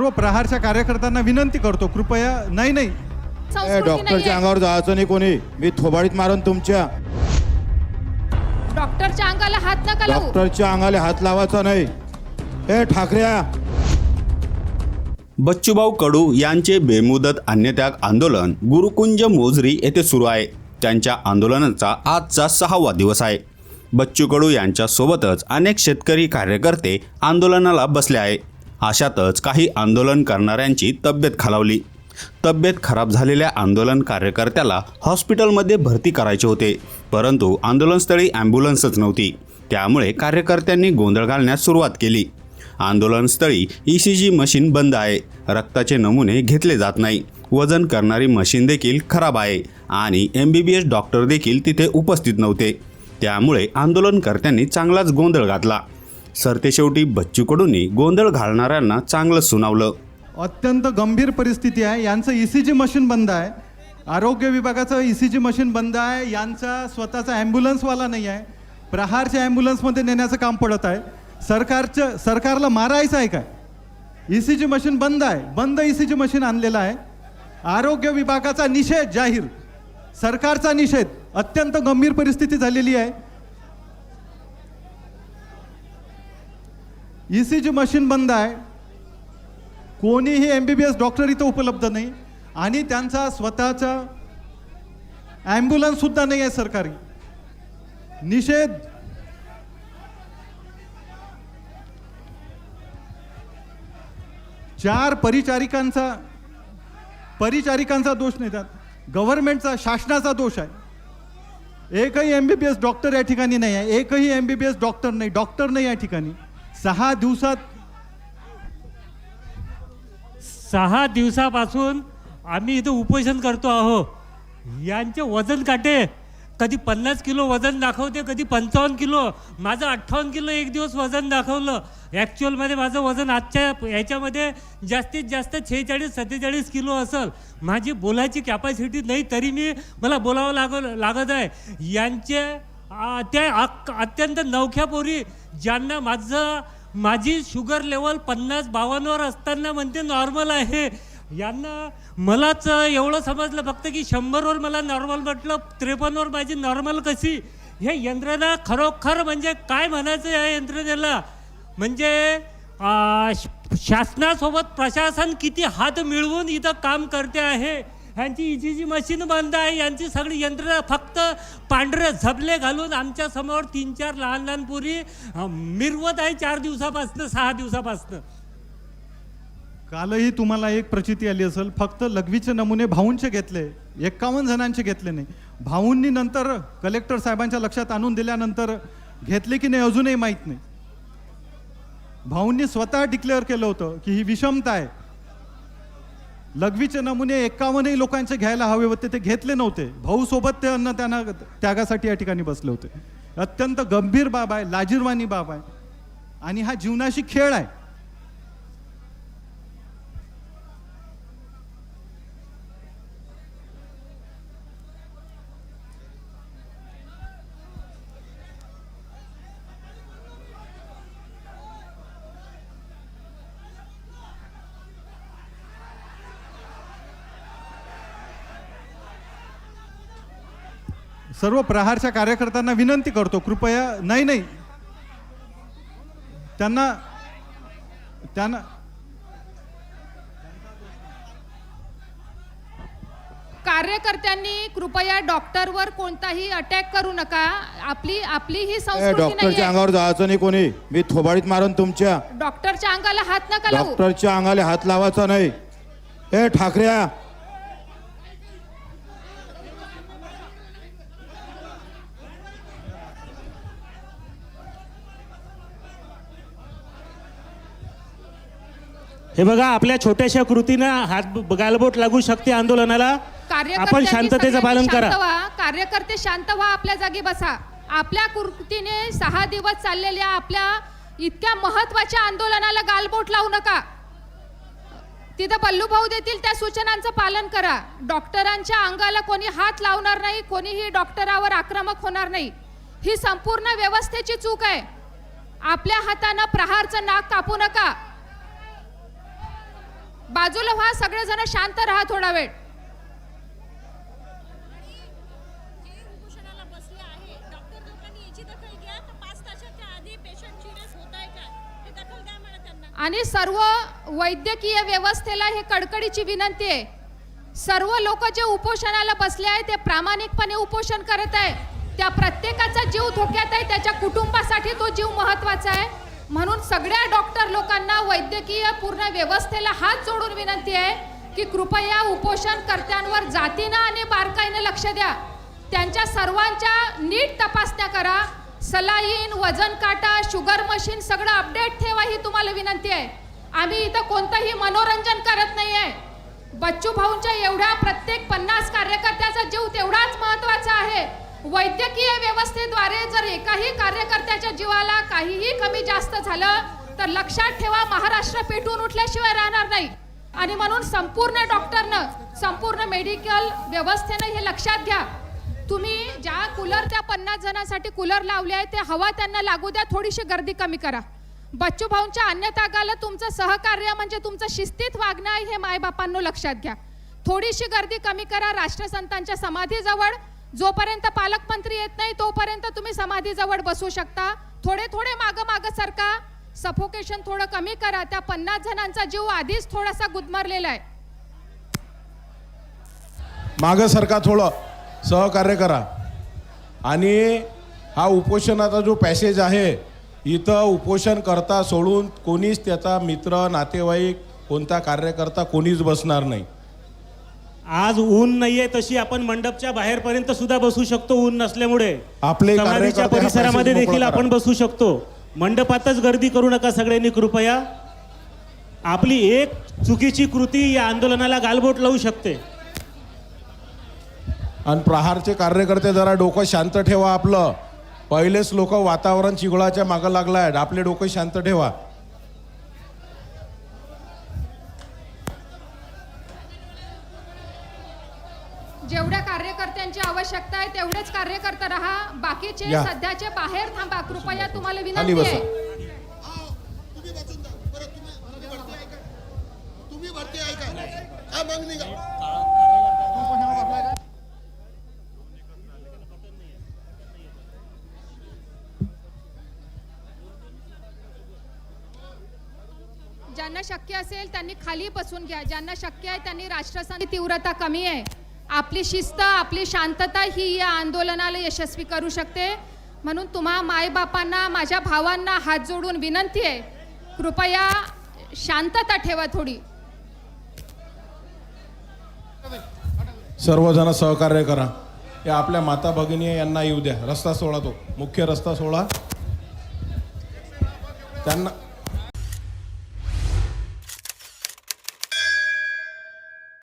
सर्व प्रहारच्या कार्यकर्त्यांना विनंती करतो कृपया नाही नाही. ए, डॉक्टरच्या अंगावर जायचं नाही कोणी. मी थोबाडीत मारून तुमच्या. डॉक्टरच्या अंगाला हात नका लावू. डॉक्टरच्या अंगाला हात लावायचा नाही. ए ठाकऱ्या. बच्चूभाऊ कडू यांचे बेमुदत अन्नत्याग आंदोलन गुरुकुंज मोजरी येथे सुरू आहे. त्यांच्या आंदोलनाचा आजचा सहावा दिवस आहे. बच्चू कडू यांच्यासोबतच अनेक शेतकरी कार्यकर्ते आंदोलनाला बसले आहे अशातच काही आंदोलन करणाऱ्यांची तब्येत खालावली. तब्येत खराब झालेल्या आंदोलन कार्यकर्त्याला हॉस्पिटलमध्ये भरती करायचे होते. परंतु आंदोलनस्थळी ॲम्ब्युलन्सच नव्हती. त्यामुळे कार्यकर्त्यांनी गोंधळ घालण्यास सुरुवात केली. आंदोलनस्थळी ई सी जी मशीन बंद आहे. रक्ताचे नमुने घेतले जात नाही. वजन करणारी मशीन देखील खराब आहे आणि M B B S doctor देखील तिथे उपस्थित नव्हते. त्यामुळे आंदोलनकर्त्यांनी चांगलाच गोंधळ घातला. सरतेशेवटी बच्चू कडूंनी गोंधळ घालणाऱ्यांना चांगलं सुनावलं. अत्यंत गंभीर परिस्थिती आहे. यांचं ई सी जी मशीन बंद आहे. आरोग्य विभागाचं ई सी जी मशीन बंद आहे. यांचा स्वतःचा ॲम्ब्युलन्सवाला नाही आहे. प्रहारच्या ॲम्ब्युलन्समध्ये नेण्याचं काम पडत आहे. सरकारचं सरकारला मारायचं आहे काय? ई सी जी मशीन बंद आहे. बंद ई सी जी मशीन आणलेलं आहे. आरोग्य विभागाचा निषेध जाहीर. सरकारचा निषेध. अत्यंत गंभीर परिस्थिती झालेली आहे. ई सी जी मशीन बंद आहे. कोणीही M B B S doctor इथं उपलब्ध नाही. आणि त्यांचा स्वतःचा ॲम्ब्युलन्ससुद्धा नाही आहे सरकारी. निषेध. चार परिचारिकांचा परिचारिकांचा दोष नाही त्यात. गव्हर्नमेंटचा शासनाचा दोष आहे. एकही M B B S doctor या ठिकाणी नाही आहे. एकही M B B S doctor नाही. डॉक्टर नाही या ठिकाणी. सहा दिवसात सहा दिवसापासून आम्ही इथं उपोषण करतो आहो. यांचे वजन काटे. कधी पन्नास किलो वजन दाखवते कधी पंचावन्न किलो. माझं अठ्ठावन्न किलो एक दिवस वजन दाखवलं. ॲक्च्युअलमध्ये माझं वजन आजच्या याच्यामध्ये जास्तीत जास्त छेचाळीस सत्तेचाळीस किलो असेल. माझी बोलायची कॅपॅसिटी नाही तरी मी मला बोलावं लाग लागत आहे. यांचे त्या अक- अत्यंत नवख्या पोरी ज्यांना माझं माझी शुगर लेवल पन्नास बावन्नवर असताना म्हणते नॉर्मल आहे. यांना मलाच एवढं समजलं फक्त की शंभरवर मला नॉर्मल म्हटलं त्रेपन्नवर माझी नॉर्मल कशी? हे यंत्रणा खरोखर म्हणजे काय म्हणायचं या यंत्रणेला? म्हणजे श- शासनासोबत प्रशासन किती हात मिळवून इथं काम करते आहे? ह्यांची इजीची मशीन बंद आहे यांची सगळी यंत्रणा फक्त पांढरे झबले घालून आमच्यासमोर तीन चार लहान लहान पोरी मिरवत आहे चार दिवसापासनं सहा दिवसापासनं. कालही तुम्हाला एक प्रचिती आली असेल फक्त लघवीचे नमुने भाऊंचे घेतले एक्कावन्न जणांचे घेतले नाही. भाऊंनी नंतर कलेक्टर साहेबांच्या लक्षात आणून दिल्यानंतर घेतले की नाही अजूनही माहीत नाही. भाऊंनी स्वतः डिक्लेअर केलं होतं की ही विषमता आहे. लघवीचे नमुने एकावन्नही लोकांचे घ्यायला हवे होते ते घेतले नव्हते. भाऊ सोबत ते अन्न त्यांना त्यागासाठी या ठिकाणी बसले होते. अत्यंत गंभीर बाब आहे लाजीरवाणी बाब आहे. आणि हा जीवनाशी खेळ आहे. सर्व प्रहारच्या कार्यकर्त्यांना विनंती करतो कृपया नाही नाही. त्यांना त्यांना कार्यकर्त्यांनी कृपया डॉक्टरवर कोणताही अटॅक करू नका. आपली आपली ही ए, संस्कृती डॉक्टरच्या अंगावर जायचं नाही कोणी. मी थोबाडीत मारून तुमच्या. डॉक्टरच्या अंगाला हात नका लावू. डॉक्टरच्या अंगाला हात लावायचा नाही. ए ठाकऱ्या हे बघा आपल्या छोट्याशा कृतीनं हात गालबोट लागू शकते आंदोलनाला. आपण शांततेचं पालन करा. कार्यकर्ते शांत व्हा आपल्या जागी बसा. आपल्या कृतीने सहा दिवस चाललेल्या आपल्या इतक्या महत्त्वाच्या आंदोलनाला गालबोट लावू नका. तिथं बल्लू भाऊ देतील त्या सूचनांचं पालन करा. डॉक्टरांच्या अंगाला कोणी हात लावणार नाही कोणीही डॉक्टरावर आक्रमक होणार नाही. ही संपूर्ण व्यवस्थेची चूक आहे. आपल्या हातानं प्रहारचं नाक कापू नका. बाजूला व्हा सगळेजण शांत राहा थोडा वेळ. आणि सर्व वैद्यकीय व्यवस्थेला हे कडकडीची विनंती आहे. सर्व लोक जे उपोषणाला बसले आहे ते प्रामाणिकपणे उपोषण करत आहे. त्या प्रत्येकाचा जीव धोक्यात आहे त्याच्या कुटुंबासाठी तो जीव महत्त्वाचा आहे. म्हणून सगळ्या डॉक्टर लोकांना वैद्यकीय पूर्ण व्यवस्थेला हात जोडून विनंती आहे की कृपया उपोषणकर्त्यांवर जातीनं आणि बारकाईनं लक्ष द्या. त्यांच्या सर्वांच्या नीट तपासण्या करा. सलाईन वजन काटा शुगर मशीन सगळं अपडेट ठेवा ही तुम्हाला विनंती आहे. आम्ही इथं कोणतंही मनोरंजन करत नाही आहे बच्चू भाऊंच्या एवढ्या प्रत्येक पन्नास कार्यकर्त्याचा जीव तेवढाच महत्त्वाचा आहे. वैद्यकीय व्यवस्थेद्वारे जर एकाही कार्यकर्त्याच्या जीवाला काहीही कमी जास्त झालं तर लक्षात ठेवा महाराष्ट्र पेटून उठल्याशिवाय राहणार नाही. आणि म्हणून संपूर्ण डॉक्टरनं संपूर्ण मेडिकल व्यवस्थेनं हे लक्षात घ्या. तुम्ही ज्या कूलर त्या पन्नास जणांसाठी कूलर लावले आहे ते हवा त्यांना लागू द्या थोडीशी गर्दी कमी करा. बच्चू भाऊंच्या अन्यतागाला तुमचं सहकार्य म्हणजे तुमचं शिस्तीत वागणं आहे हे मायबापांनो लक्षात घ्या. थोडीशी गर्दी कमी करा राष्ट्रसंतांच्या समाधीजवळ. जोपर्यंत पालकमंत्री येत नाही तोपर्यंत तुम्ही समाधीजवळ बसू शकता. थोडे थोडे मागं मागं सरका. सफोकेशन थोडं कमी करा. त्या पन्नास जणांचा जीव आधीच थोडासा गुदमरलेला आहे. मागं सरका थोडं. सहकार्य करा. आणि हा उपोषणाचा जो पॅसेज आहे इथं उपोषण करता सोडून कोणीच त्याचा मित्र नातेवाईक कोणता कार्यकर्ता कोणीच बसणार नाही. आज ऊन नाहीये तशी आपण मंडपच्या बाहेरपर्यंत सुद्धा बसू शकतो ऊन नसल्यामुळे. आपले समाधीच्या कार्यकर्ते हा परिसरामध्ये देखील आपण. बसू शकतो. मंडपातच गर्दी करू नका सगळ्यांनी कृपया. आपली एक चुकीची कृती या आंदोलनाला गालबोट लावू शकते. आणि प्रहारचे कार्यकर्ते जरा डोकं शांत ठेवा आपलं. पहिलेच लोक वातावरण चिघळाच्या मागं लागलाय आपले डोकं शांत ठेवा. जेवढ्या कार्यकर्त्यांची आवश्यकता आहे तेवढेच कार्यकर्ते राहा. बाकीचे या. सध्याचे बाहेर थांबा. कृपया तुम्हाला खाली विनंती बसा. आहे. तुम्ही तुम्ही तुम्ही तुम्ही ज्यांना शक्य असेल त्यांनी खाली बसून घ्या. ज्यांना शक्य आहे त्यांनी राष्ट्रसंत तीव्रता कमी आहे. आपली शिस्त आपली शांतता ही या आंदोलनाला यशस्वी करू शकते. म्हणून तुम्हा मायबापांना माझ्या भावांना हात जोडून विनंती आहे. कृपया शांतता ठेवा थोडी. सर्वजण सहकार्य करा. या आपल्या माता भगिनी यांना येऊ द्या. रस्ता सोडा तो. मुख्य रस्ता सोडा. त्यांना